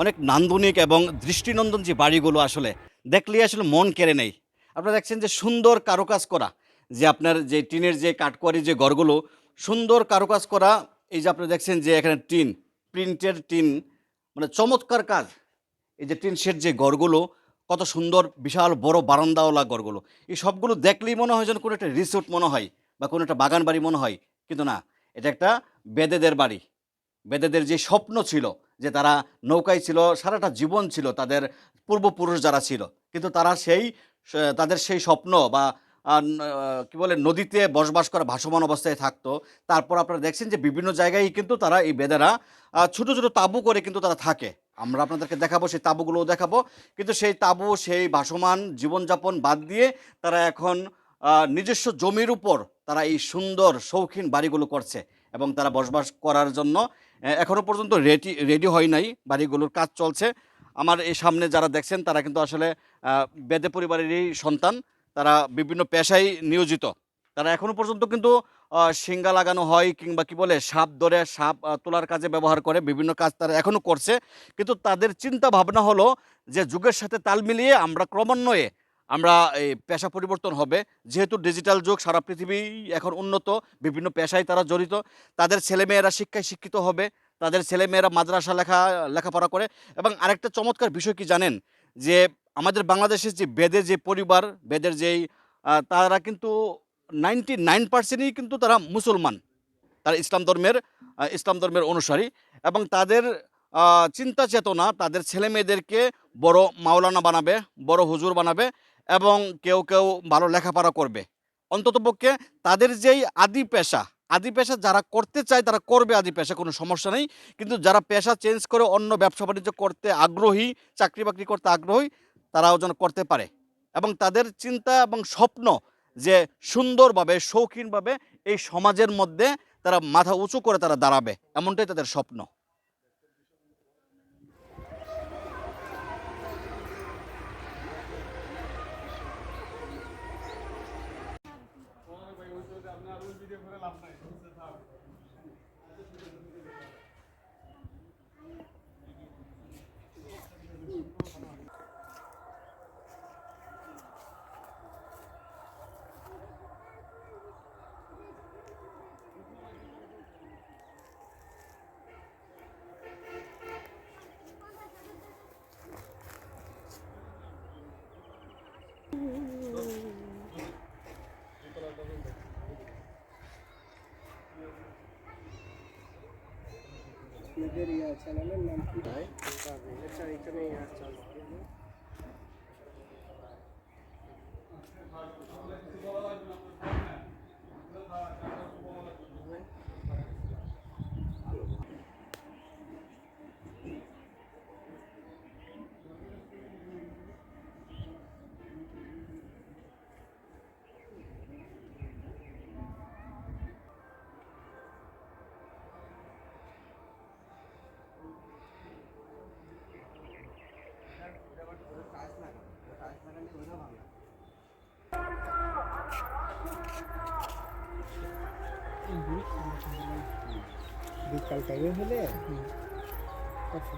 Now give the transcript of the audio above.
অনেক নান্দনিক এবং দৃষ্টিনন্দন যে বাড়িগুলো আসলে, দেখলেই আসলে মন কেড়ে নেই আপনারা দেখছেন যে সুন্দর কারুকাজ করা, যে আপনার যে টিনের যে কাঠকোয়ারি যে ঘরগুলো, সুন্দর কারুকাজ করা, এই যে আপনি দেখছেন যে এখানে টিন, প্রিন্টের টিন মানে চমৎকার কাজ। এই যে টিন শেড যে ঘরগুলো, কত সুন্দর, বিশাল, বড় বারান্দাওয়ালা ঘরগুলো। এই সবগুলো দেখলেই মনে হয় যেন কোনো একটা রিসোর্ট মনে হয়, বা কোনো একটা বাগান বাড়ি মনে হয়। কিন্তু না, এটা একটা বেদেদের বাড়ি। বেদেদের যে স্বপ্ন ছিল যে তারা নৌকায় ছিল, সারাটা জীবন ছিল তাদের পূর্বপুরুষ যারা ছিল। কিন্তু তারা সেই, তাদের সেই স্বপ্ন বা কি বলে, নদীতে বসবাস করা ভাসমান অবস্থায় থাকতো। তারপর আপনারা দেখছেন যে বিভিন্ন জায়গায় কিন্তু তারা এই বেদেরা ছোট ছোট তাঁবু করে কিন্তু তারা থাকে। আমরা আপনাদেরকে দেখাবো, সেই তাঁবুগুলোও দেখাবো। কিন্তু সেই তাঁবু, সেই ভাসমান জীবনযাপন বাদ দিয়ে তারা এখন নিজস্ব জমির উপর তারা এই সুন্দর শৌখিন বাড়িগুলো করছে এবং তারা বসবাস করার জন্য এখনও পর্যন্ত রেডি রেডি হয় নাই বাড়িগুলোর কাজ চলছে। আমার এই সামনে যারা দেখছেন, তারা কিন্তু আসলে বেদে পরিবারেরই সন্তান। তারা বিভিন্ন পেশায় নিয়োজিত। তারা এখনও পর্যন্ত কিন্তু শিঙ্গা লাগানো হয় কিংবা কি বলে, সাপ ধরে, সাপ তোলার কাজে ব্যবহার করে, বিভিন্ন কাজ তারা এখনও করছে। কিন্তু তাদের চিন্তা ভাবনা হলো যে, যুগের সাথে তাল মিলিয়ে আমরা ক্রমান্বয়ে আমরা, এই পেশা পরিবর্তন হবে। যেহেতু ডিজিটাল যুগ, সারা পৃথিবী এখন উন্নত, বিভিন্ন পেশায় তারা জড়িত। তাদের ছেলেমেয়েরা শিক্ষায় শিক্ষিত হবে, তাদের ছেলেমেয়েরা মাদ্রাসা লেখা, লেখাপড়া করে। এবং আরেকটা চমৎকার বিষয় কি জানেন? যে আমাদের বাংলাদেশের যে বেদের যে পরিবার, বেদের যেই তারা কিন্তু নাইনটি নাইন পার্সেন্টই কিন্তু তারা মুসলমান। তারা ইসলাম ধর্মের ইসলাম ধর্মের অনুসারী। এবং তাদের চিন্তা চেতনা, তাদের ছেলে মেয়েদেরকে বড় মাওলানা বানাবে, বড় হুজুর বানাবে। এবং কেউ কেউ ভালো লেখাপড়া করবে। অন্ততপক্ষে তাদের যেই আদি পেশা আদি পেশা যারা করতে চায় তারা করবে আদি পেশা, কোনো সমস্যা নেই। কিন্তু যারা পেশা চেঞ্জ করে অন্য ব্যবসা বাণিজ্য করতে আগ্রহী, চাকরি বাকরি করতে আগ্রহী, তারাও যেন করতে পারে। এবং তাদের চিন্তা এবং স্বপ্ন যে সুন্দরভাবে, শৌখিনভাবে এই সমাজের মধ্যে তারা মাথা উঁচু করে তারা দাঁড়াবে, এমনটাই তাদের স্বপ্ন। আর ওই ভিডিও করে লাভ নাই। আপনাদের চ্যানেলের নাম কি আচ্ছা এখানে ইয়া চলছে বিকাল টাইমে হলে? আচ্ছা।